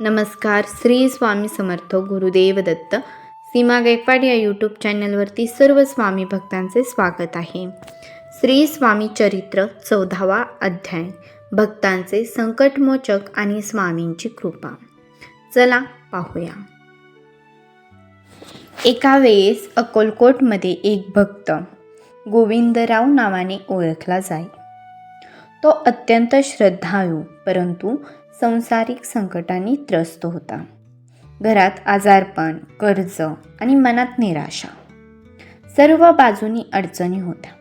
नमस्कार श्री स्वामी समर्थ गुरुदेव दत्त. सीमा गायकवाड या यूट्यूब चॅनलवरती सर्व स्वामी भक्तांचे स्वागत आहे. श्री स्वामी चरित्र चौदावा अध्याय. भक्तांचे संकटमोचक आणि स्वामींची कृपा. चला पाहूया. एका वेळेस अकोलकोटमध्ये एक भक्त गोविंदराव नावाने ओळखला जाई. तो अत्यंत श्रद्धाळू परंतु संसारिक संकटांनी त्रस्त होता. घरात आजारपण कर्ज आणि मनात निराशा. सर्व बाजूनी अडचणी होत्या.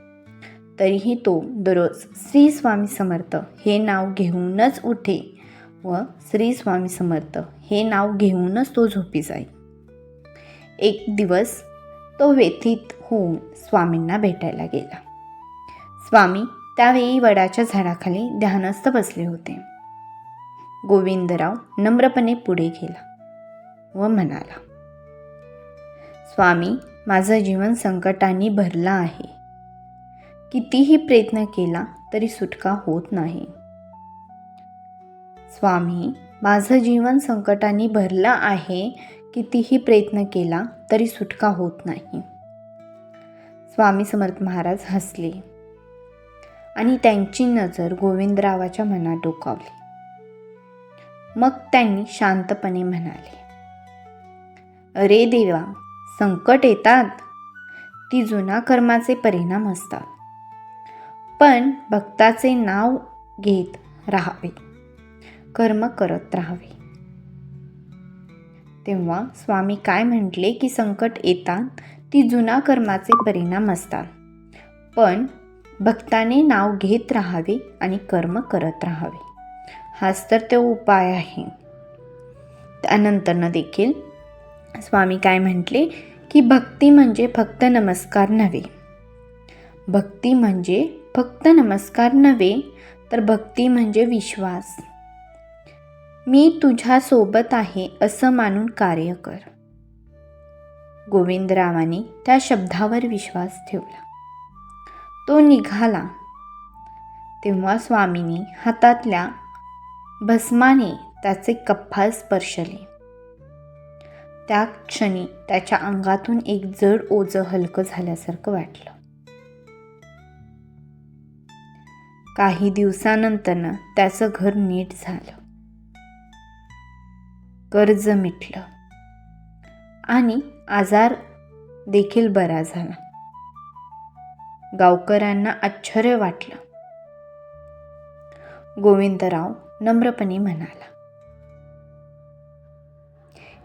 तरीही तो दररोज श्री स्वामी समर्थ हे नाव घेऊनच उठे व श्री स्वामी समर्थ हे नाव घेऊनच तो झोपी जाई. एक दिवस तो व्यथित होऊन स्वामींना भेटायला गेला. स्वामी त्यावेळी वडाच्या झाडाखाली ध्यानस्थ बसले होते. गोविंदराव नम्रपणे पुढे गेला व म्हणाला स्वामी माझं जीवन संकटांनी भरलं आहे. कितीही प्रयत्न केला तरी सुटका होत नाही. स्वामी माझं जीवन संकटांनी भरलं आहे. कितीही प्रयत्न केला तरी सुटका होत नाही. स्वामी समर्थ महाराज हसले आणि त्यांची नजर गोविंदरावाच्या मनात डोकावली. मग त्यांनी शांतपणे म्हणाले अरे देवा संकट येतात. ती जुना कर्माचे परिणाम असतात. पण भक्ताचे नाव घेत राहावे. कर्म करत राहावे. तेव्हा स्वामी काय म्हटले की संकट येतात ती जुना कर्माचे परिणाम असतात. पण भक्ताने नाव घेत राहावे आणि कर्म करत राहावे. हाच तर तो उपाय आहे. त्यानंतरनं देखील स्वामी काय म्हटले? की भक्ती म्हणजे फक्त नमस्कार नव्हे. भक्ती म्हणजे फक्त नमस्कार नव्हे तर भक्ती म्हणजे विश्वास. मी तुझ्यासोबत आहे असं मानून कार्य कर. गोविंदरावाने त्या शब्दावर विश्वास ठेवला. तो निघाला. तेव्हा स्वामींनी हातातल्या भस्माने त्याचे कप्पाल स्पर्शले. त्या क्षणी त्याच्या अंगातून एक जड ओझं हलकं झाल्यासारखं वाटलं. काही दिवसानंतरनं त्याचं घर नीट झालं. कर्ज मिटलं. आणि आजार देखील बरा झाला. गावकऱ्यांना आश्चर्य वाटलं. गोविंदराव नम्रपणे म्हणाला.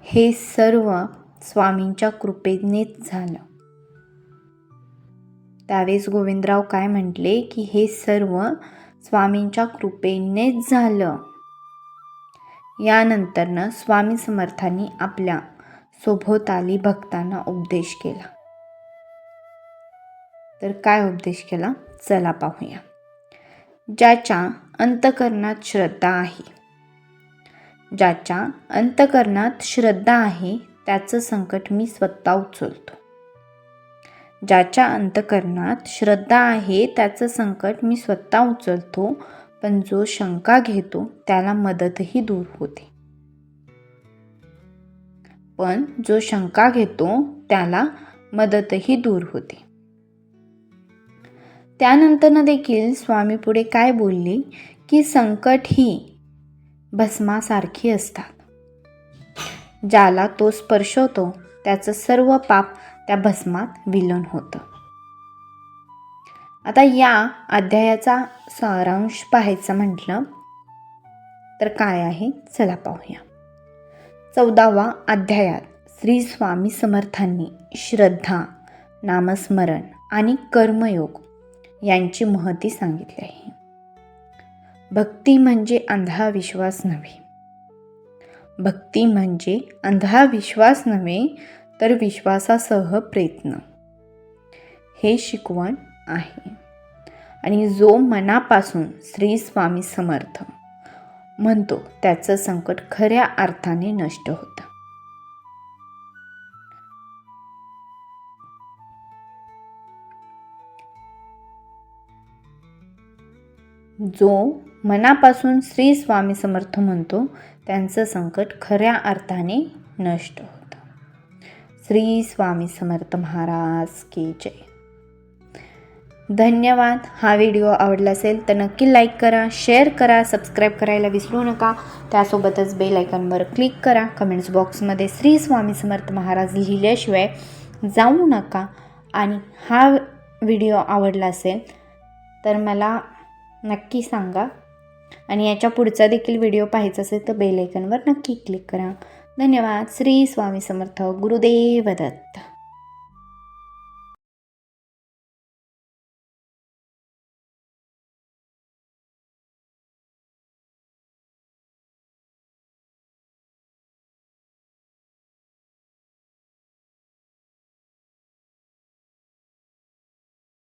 हे सर्व स्वामींच्या कृपेनेच झालं. त्यावेळेस गोविंदराव काय म्हटले की हे सर्व स्वामींच्या कृपेनेच झालं. यानंतरनं स्वामी समर्थांनी आपल्या सोभोताली भक्तांना उपदेश केला. तर काय उपदेश केला? चला पाहूया. ज्याच्या अंतकरणात श्रद्धा आहे. ज्याच्या अंतकरणात श्रद्धा आहे त्याचं संकट मी स्वतः उचलतो. ज्याच्या अंतकरणात श्रद्धा आहे त्याचं संकट मी स्वतः उचलतो पण जो शंका घेतो त्याला मदतही दूर होते. पण जो शंका घेतो त्याला मदतही दूर होते. त्यानंतरनं देखील स्वामी पुढे काय बोलले? की संकट ही भस्मासारखी असतात. ज्याला तो स्पर्शवतो त्याचं सर्व पाप त्या भस्मात विलन होतं. आता या अध्यायाचा सारांश पाहायचं म्हटलं तर काय आहे? चला पाहूया. चौदावा अध्यायात श्री स्वामी समर्थांनी श्रद्धा नामस्मरण आणि कर्मयोग यांची महती सांगितली आहे. भक्ती म्हणजे अंधविश्वास नव्हे. भक्ती म्हणजे अंधविश्वास नव्हे तर विश्वासासह प्रयत्न. हे शिकवण आहे. आणि जो मनापासून श्री स्वामी समर्थ म्हणतो त्याचं संकट खऱ्या अर्थाने नष्ट होतं. जो मनापासून श्री स्वामी समर्थ म्हणतो त्यांचं संकट खऱ्या अर्थाने नष्ट होतं. श्री स्वामी समर्थ महाराज की जय. धन्यवाद. हा व्हिडिओ आवडला असेल तर नक्की लाईक करा शेअर करा सबस्क्राईब करायला विसरू नका. त्यासोबतच बेल आयकॉनवर क्लिक करा. कमेंट्स बॉक्समध्ये श्री स्वामी समर्थ महाराज लिहिल्याशिवाय जाऊ नका. आणि हा व्हिडिओ आवडला असेल तर मला नक्की सांगा. आणि याच्या पुढचा देखील व्हिडिओ पाहायचा असेल तर बेल नक्की क्लिक करा. धन्यवाद. श्री स्वामी समर्थ. गुरुदेव दत्त.